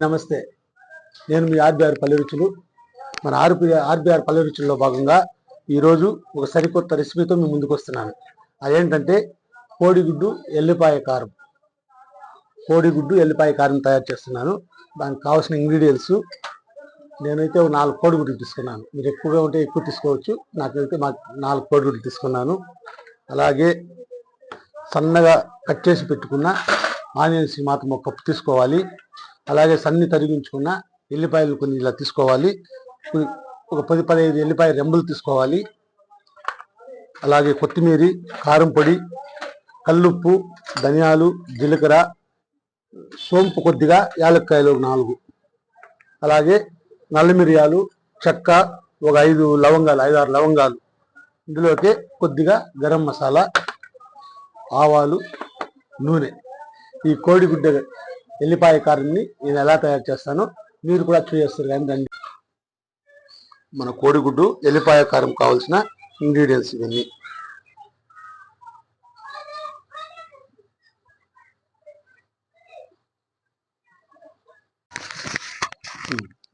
నమస్తే. నేను మీ ఆర్బీఆర్ పల్లెరుచులు మన ఆర్బి ఆర్బీఆర్ పల్లెరుచుల్లో భాగంగా ఈరోజు ఒక సరికొత్త రెసిపీతో మీ ముందుకు వస్తున్నాను. అదేంటంటే కోడిగుడ్డు ఎల్లిపాయ కారం. కోడిగుడ్డు ఎల్లిపాయ కారం తయారు చేస్తున్నాను. దానికి కావాల్సిన ఇంగ్రీడియంట్స్ నేనైతే ఒక నాలుగు కోడిగుడ్లు తీసుకున్నాను. మీరు ఎక్కువగా ఉంటే ఎక్కువ తీసుకోవచ్చు. నాకైతే మా నాలుగు కోడిగుడ్లు తీసుకున్నాను. అలాగే సన్నగా కట్ చేసి పెట్టుకున్న ఆనియన్స్ మాత్రం ఒక కప్పు తీసుకోవాలి. అలాగే సన్ని తరిగించుకున్న ఎల్లిపాయలు కొన్ని ఇలా తీసుకోవాలి. ఒక పది పదిహేను ఎల్లిపాయ రెంబులు తీసుకోవాలి. అలాగే కొత్తిమీర కారం పొడి కల్లుప్పు ధనియాలు జీలకర్ర సోంపు కొద్దిగా యాలక్కాయలు ఒక నాలుగు. అలాగే నల్ల మిరియాలు చెక్క ఒక ఐదు లవంగాలు ఐదు ఆరు లవంగాలు. ఇందులోకి కొద్దిగా గరం మసాలా ఆవాలు నూనె. ఈ కోడిగుడ్డ ఎల్లిపాయ కారాన్ని నేను ఎలా తయారు చేస్తానో మీరు కూడా చేస్తారు కానీ దాన్ని. మన కోడిగుడ్డు ఎల్లిపాయ కారం కావాల్సిన ఇంగ్రీడియంట్స్ ఇవన్నీ.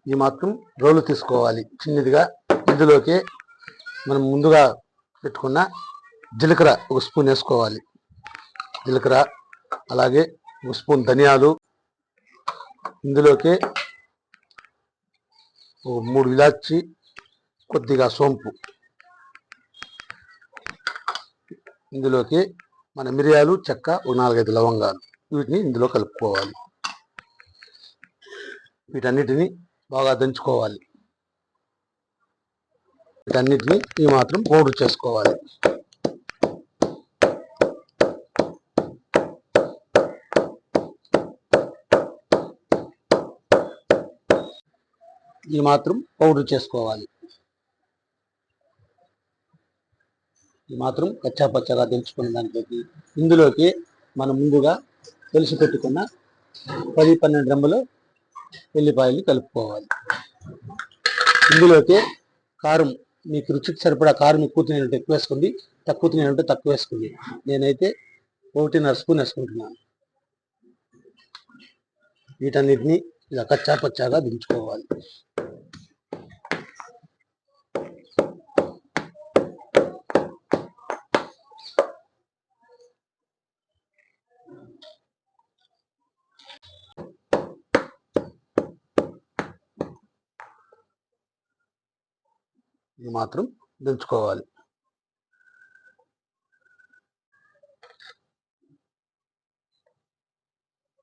ఈ మాత్రం రోలు తీసుకోవాలి. చిన్నదిగా ఇందులోకి మనం ముందుగా పెట్టుకున్న జీలకర్ర ఒక స్పూన్ వేసుకోవాలి. జీలకర్ర అలాగే ఒక స్పూన్ ధనియాలు ఇందులోకి ఒక మూడు ఇలాచి కొద్దిగా సోంపు. ఇందులోకి మన మిరియాలు చెక్క ఒక నాలుగైదు లవంగాలు. వీటిని ఇందులో కలుపుకోవాలి. వీటన్నిటిని బాగా దంచుకోవాలి. వీటన్నిటిని ఈ మాత్రం పౌడర్ చేసుకోవాలి. ఈ మాత్రం పౌడర్ చేసుకోవాలి. ఈ మాత్రం కచ్చా పచ్చగా దంచుకున్న దాంట్లోకి ఇందులోకి మనం ముందుగా తెలిసి పెట్టుకున్న పది పన్నెండు రెమ్మలు ఎల్లిపాయలు కలుపుకోవాలి. ఇందులోకి కారం మీకు రుచికి సరిపడా కారం ఎక్కువ తినేటట్టు ఎక్కువ వేసుకోండి. తక్కువ తినేటట్టు తక్కువ వేసుకుంది నేనైతే ఒకటిన్నర స్పూన్ వేసుకుంటున్నాను. వీటన్నిటిని ఇలా కచ్చా పచ్చాగా దించుకోవాలి. ఇది మాత్రం దించుకోవాలి.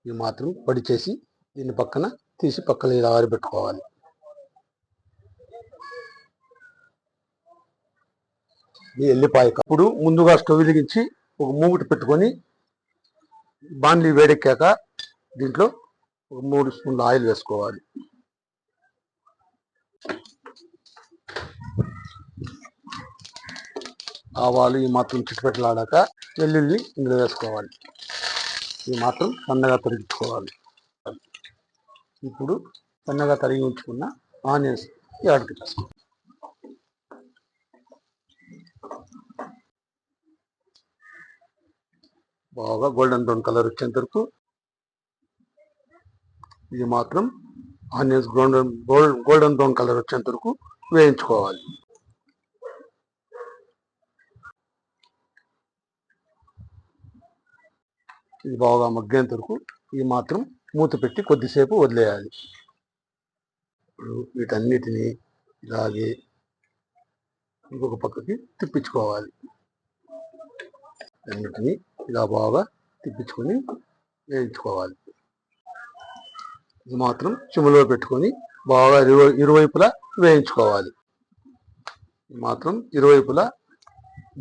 ఇది మాత్రం పొడి చేసి దీన్ని పక్కన తీసి పక్కన ఇలా ఆరబెట్టుకోవాలి ఈ ఎల్లిపాయ కప్పుడు ముందుగా స్టవ్ వెలిగించి ఒక మూగుటి పెట్టుకొని బాండ్లీ వేడెక్కాక దీంట్లో ఒక మూడు స్పూన్ల ఆయిల్ వేసుకోవాలి. ఆవాలు ఈ మాత్రం చిట్టుపెట్టలాడాక వెల్లుల్లి ఇందులో వేసుకోవాలి. ఈ మాత్రం సన్నగా తొలగించుకోవాలి ఇప్పుడు సన్నగా తరిగి ఉంచుకున్న ఆనియన్స్ యాడ్కి వేసుకోవాలి బాగా గోల్డెన్ బ్రౌన్ కలర్ వచ్చేంత వరకు ఇది మాత్రం onions golden golden brown colour వచ్చేంత వరకు వేయించుకోవాలి. ఇది బాగా మగ్గేంత వరకు ఈ మాత్రం మూత పెట్టి కొద్దిసేపు వదిలేయాలి. ఇప్పుడు వీటన్నిటిని ఇలాగే ఇంకొక పక్కకి తిప్పించుకోవాలి. అన్నిటిని ఇలా బాగా తిప్పించుకొని వేయించుకోవాలి. ఇది మాత్రం చిములో పెట్టుకొని బాగా ఇరు ఇరువైపులా వేయించుకోవాలి. ఇది మాత్రం ఇరువైపులా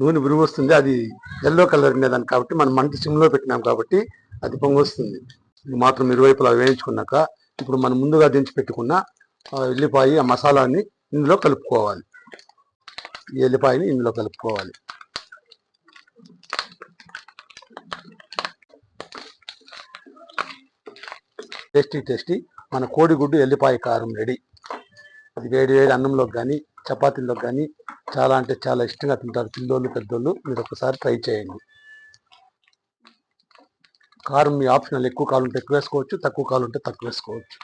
నూనె విరుగు వస్తుంది. అది ఎల్లో కలర్ ఉండేదాన్ని కాబట్టి మనం మంట సిమ్లో పెట్టినాం కాబట్టి అది పొంగొస్తుంది. మాత్రం ఇరువైపులా వేయించుకున్నాక ఇప్పుడు మనం ముందుగా దించి పెట్టుకున్న ఆ ఎల్లిపాయ ఆ మసాలాని ఇందులో కలుపుకోవాలి. ఈ ఎల్లిపాయని ఇందులో కలుపుకోవాలి. టేస్టీ టేస్టీ మన కోడిగుడ్డు ఎల్లిపాయ కారం రెడీ. అది వేడి వేడి అన్నంలోకి కానీ చపాతీలోకి కానీ చాలా అంటే చాలా ఇష్టంగా తింటారు పిల్లోళ్ళు పెద్దోళ్ళు. మీరు ఒకసారి ట్రై చేయండి. కారం మీ ఆప్షనల్ ఎక్కువ కాలం ఉంటే ఎక్కువ వేసుకోవచ్చు తక్కువ కాలం ఉంటే తక్కువ వేసుకోవచ్చు.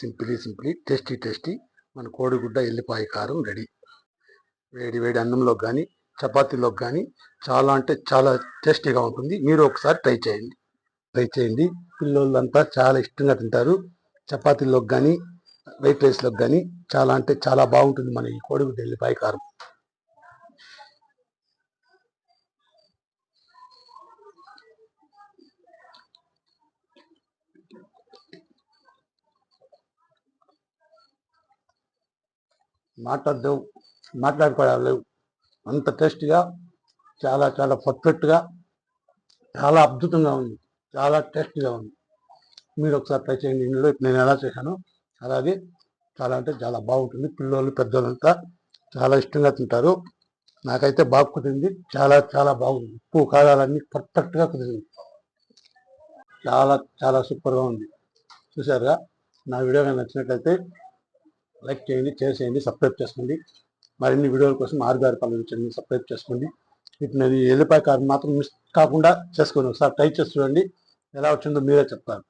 సింప్లీ సింప్లీ టేస్టీ టేస్టీ మన కోడిగుడ్డ ఎల్లిపాయ కారం రెడీ. వేడి వేడి అన్నంలో కానీ చపాతీలోకి కానీ చాలా అంటే చాలా టేస్టీగా ఉంటుంది. మీరు ఒకసారి ట్రై చేయండి. ట్రై చేయండి. పిల్లోళ్ళంతా చాలా ఇష్టంగా తింటారు. చపాతీలోకి కానీ వైట్ రైస్లోకి కానీ చాలా అంటే చాలా బాగుంటుంది మన ఈ కోడిగుడ్డ ఎల్లిపాయ కారం. మాట్లాడదు మాట్లాడుకోవడం లేవు అంత టేస్టీగా చాలా చాలా పర్ఫెక్ట్గా చాలా అద్భుతంగా ఉంది. చాలా టేస్టీగా ఉంది. మీరు ఒకసారి ట్రై చేయండి. ఇందులో నేను ఎలా చేశాను అలాగే చాలా అంటే చాలా బాగుంటుంది. పిల్లలు పెద్దవాళ్ళంతా చాలా ఇష్టంగా తింటారు. నాకైతే బాగా కుదిరింది. చాలా చాలా బాగుంది. ఉప్పు కారాలన్నీ పర్ఫెక్ట్గా కుదిరింది. చాలా చాలా సూపర్గా ఉంది. చూసారుగా నా వీడియో కనుక నచ్చినట్లయితే లైక్ చేయండి షేర్ చేయండి సబ్స్క్రైబ్ చేసుకోండి. మరిన్ని వీడియోల కోసం ఆర్బీఆర్ పల్లెలు ఛానల్ సబ్స్క్రైబ్ చేసుకోండి. ఇప్పుడు ఇది ఎల్లిపాయ కారం మాత్రం మిస్ కాకుండా చేసుకోండి. ఒకసారి ట్రై చేసి చూడండి. ఎలా వచ్చిందో మీరే చెప్తారు.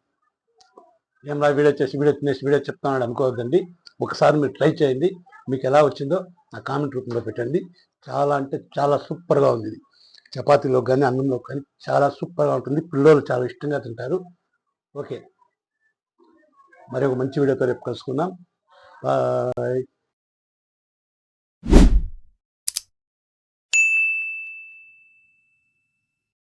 ఏం రా వీడియో చేసి వీడియో తినేసి వీడియో చెప్తానని అనుకోవద్దండి. ఒకసారి మీరు ట్రై చేయండి. మీకు ఎలా వచ్చిందో నా కామెంట్ రూపంలో పెట్టండి. చాలా అంటే చాలా సూపర్గా ఉంది ఇది. చపాతీలో కానీ అన్నంలో కానీ చాలా సూపర్గా ఉంటుంది. పిల్లలు చాలా ఇష్టంగా తింటారు. ఓకే. మరి ఒక మంచి వీడియోతో రేపు కలుసుకుందాం. Bye.